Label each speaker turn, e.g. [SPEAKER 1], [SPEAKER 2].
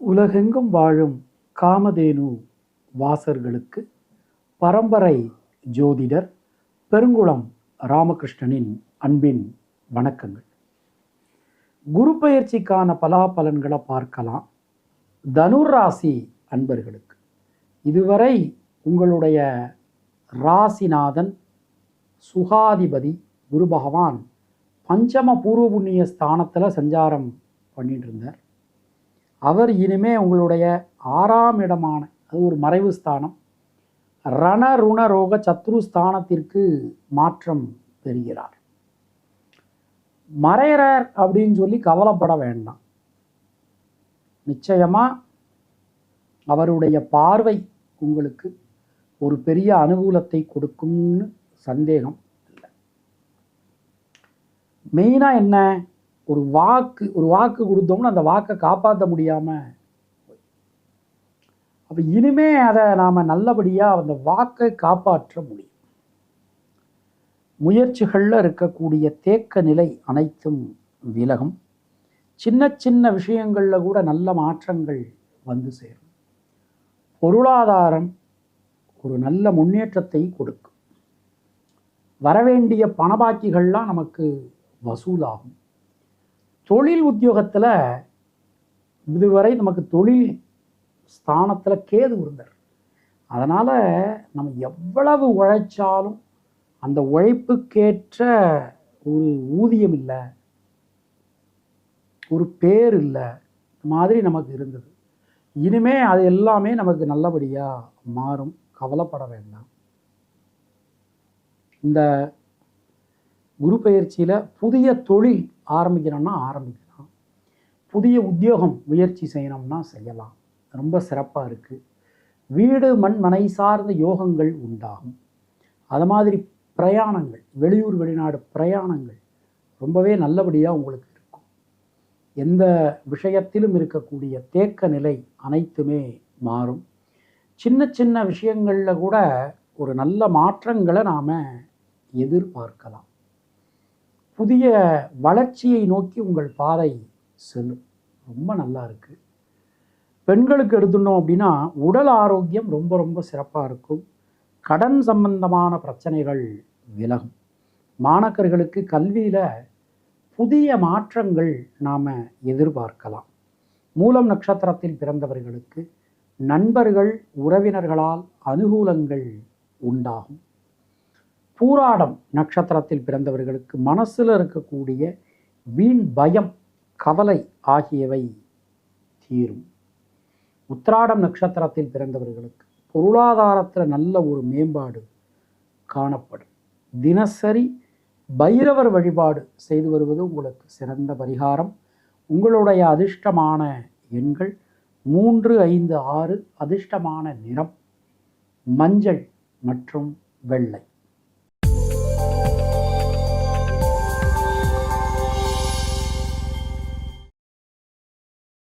[SPEAKER 1] உலகெங்கும் வாழும் காமதேனு வாசர்களுக்கு பரம்பரை ஜோதிடர் பெருங்குளம் ராமகிருஷ்ணனின் அன்பின் வணக்கங்கள். குரு பயிற்சிக்கான பலாபலன்களை பார்க்கலாம். தனுர் ராசி அன்பர்களுக்கு. இதுவரை உங்களுடைய ராசிநாதன் சுகாதிபதி குரு பகவான் பஞ்சம பூர்வ புண்ணிய ஸ்தானத்தில் சஞ்சாரம் பண்ணிட்டு இருந்தார். அவர் இனிமே உங்களுடைய ஆறாம் இடமான அது ஒரு மறைவு ஸ்தானம் ரண ருண ரோக சத்ரு ஸ்தானத்திற்கு மாற்றம் பெறுகிறார். மறையறார் அப்படின்னு சொல்லி கவலைப்பட வேண்டாம். நிச்சயமாக அவருடைய பார்வை உங்களுக்கு ஒரு பெரிய அனுகூலத்தை கொடுக்கும்னு சந்தேகம் இல்லை. மெயினாக என்ன? ஒரு வாக்கு ஒரு வாக்கு கொடுத்தோம்னா அந்த வாக்கை காப்பாற்ற முடியாமல் அப்போ இனிமே அதை நாம் நல்லபடியாக அந்த வாக்கை காப்பாற்ற முடியும். முயற்சிகளில் இருக்கக்கூடிய தேக்க நிலை அனைத்தும் விலகும். சின்ன சின்ன விஷயங்களில் கூட நல்ல மாற்றங்கள் வந்து சேரும். பொருளாதாரம் ஒரு நல்ல முன்னேற்றத்தை கொடுக்கும். வரவேண்டிய பணபாக்கிகள்லாம் நமக்கு வசூலாகும். தொழில் உத்தியோகத்தில் இதுவரை நமக்கு தொழில் ஸ்தானத்தில் கேது இருந்தார் அதனால் நம்ம எவ்வளவு உழைச்சாலும் அந்த உழைப்புக்கேற்ற ஒரு ஊதியம் இல்லை ஒரு பேர் இல்லை மாதிரி நமக்கு இருந்தது. இனிமே அது எல்லாமே நமக்கு நல்லபடியாக மாறும். கவலைப்பட வேண்டாம். இந்த குரு பயிற்சியில் புதிய தொழில் ஆரம்பிக்கணும்னா ஆரம்பிக்கலாம். புதிய உத்தியோகம் முயற்சி செய்யணும்னா செய்யலாம். ரொம்ப சிறப்பாக இருக்குது வீடு மண் மனை சார்ந்த யோகங்கள் உண்டாகும். அது மாதிரி பிரயாணங்கள் வெளியூர் வெளிநாடு பிரயாணங்கள் ரொம்பவே நல்லபடியாக உங்களுக்கு இருக்கும். எந்த விஷயத்திலும் இருக்கக்கூடிய தேக்க நிலை அனைத்துமே மாறும். சின்ன சின்ன விஷயங்களில் கூட ஒரு நல்ல மாற்றங்களை நாம் எதிர்பார்க்கலாம். புதிய வளர்ச்சியை நோக்கி உங்கள் பாதை செல்லும். ரொம்ப நல்லா இருக்குது பெண்களுக்கு எடுத்துட்டோம் அப்படின்னா உடல் ஆரோக்கியம் ரொம்ப ரொம்ப சிறப்பாக இருக்கும். கடன் சம்பந்தமான பிரச்சனைகள் விலகும். மாணக்கர்களுக்கு கல்வியில் புதிய மாற்றங்கள் நாம் எதிர்பார்க்கலாம். மூலம் நட்சத்திரத்தில் பிறந்தவர்களுக்கு நண்பர்கள் உறவினர்களால் அனுகூலங்கள் உண்டாகும். பூராடம் நட்சத்திரத்தில் பிறந்தவர்களுக்கு மனசில் இருக்கக்கூடிய வீண் பயம் கவலை ஆகியவை தீரும். உத்திராடம் நட்சத்திரத்தில் பிறந்தவர்களுக்கு பொருளாதாரத்தில் நல்ல ஒரு மேம்பாடு காணப்படும். தினசரி பைரவர் வழிபாடு செய்து வருவது உங்களுக்கு சிறந்த பரிகாரம். உங்களுடைய அதிர்ஷ்டமான எண்கள் மூன்று ஐந்து ஆறு அதிர்ஷ்டமான நிறம் மஞ்சள் மற்றும் வெள்ளை.